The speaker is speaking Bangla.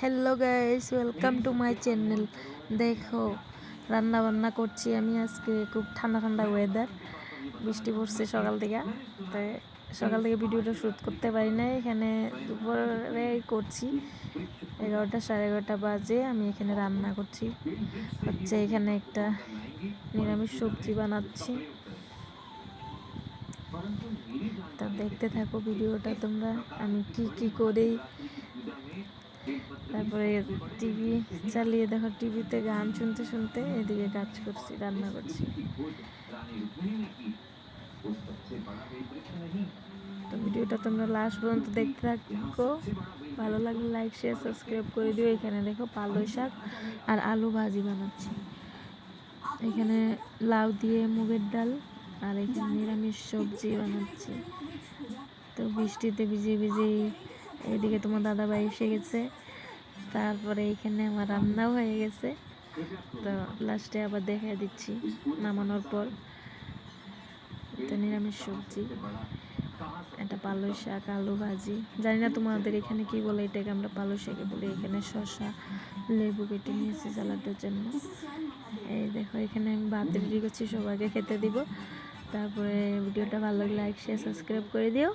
Hello guys welcome to my channel দেখো রান্না বান্না করছি আমি আজকে খুব ঠান্ডা ঠান্ডা ওয়েদার বৃষ্টি পড়ছে সকাল থেকে তাই সকাল থেকে ভিডিওটা শ্যুট করতে পারি না এখানে দুপুরে করছি, এগারোটা সাড়ে এগারোটা বাজে, আমি এখানে রান্না করছি। হচ্ছে এখানে একটা নিরামিষ সবজি বানাচ্ছি। তা দেখতে থাকো ভিডিওটা তোমরা, আমি কি কি করি। তারপরে টিভি চালিয়ে দেখো, টিভিতে গান শুনতে শুনতে এদিকে কাজ করছি, রান্না করছি। তো ভিডিওটা তোমরা লাস্ট পর্যন্ত দেখতে থাকো। ভালো লাগলে লাইক শেয়ার সাবস্ক্রাইব করে দিও। এখানে দেখো পালই শাক আর আলু ভাজি বানাচ্ছি। এখানে লাউ দিয়ে মুগের ডাল আর এখানে নিরামিষ সবজি বানাচ্ছি। তো বৃষ্টিতে ভিজে ভিজে এদিকে তোমার দাদাভাই এসে গেছে। তারপরে এখানে আমার রান্নাও হয়ে গেছে। তো লাস্টে আবার দেখা দিচ্ছি নামানোর পর। নিরামিষ সবজি, এটা পালই শাক, আলু ভাজি। জানি না তোমাদের এখানে কি বলে এটাকে, আমরা পালই শাকে বলি। এখানে শসা, লেবু কেটে নিয়েছি স্যালাডের জন্য। এই দেখো, এখানে আমি ভাত রেডি করছি, সবাইকে খেতে দিব। তারপরে ভিডিওটা ভালো লাগলে লাইক শেয়ার সাবস্ক্রাইব করে দিও।